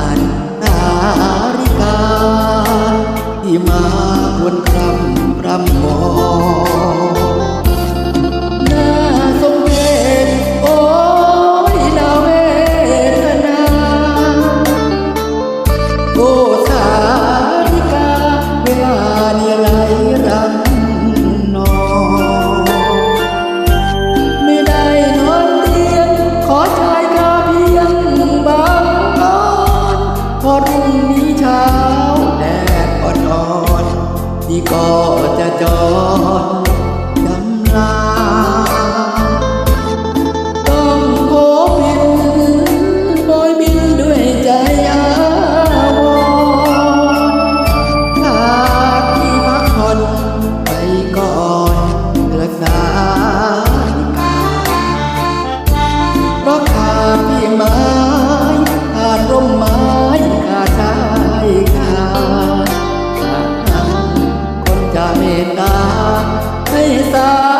านนาฬิกา ที่มาควรครำรำมองี่ก็จะจอดดำลา ตตาให้สา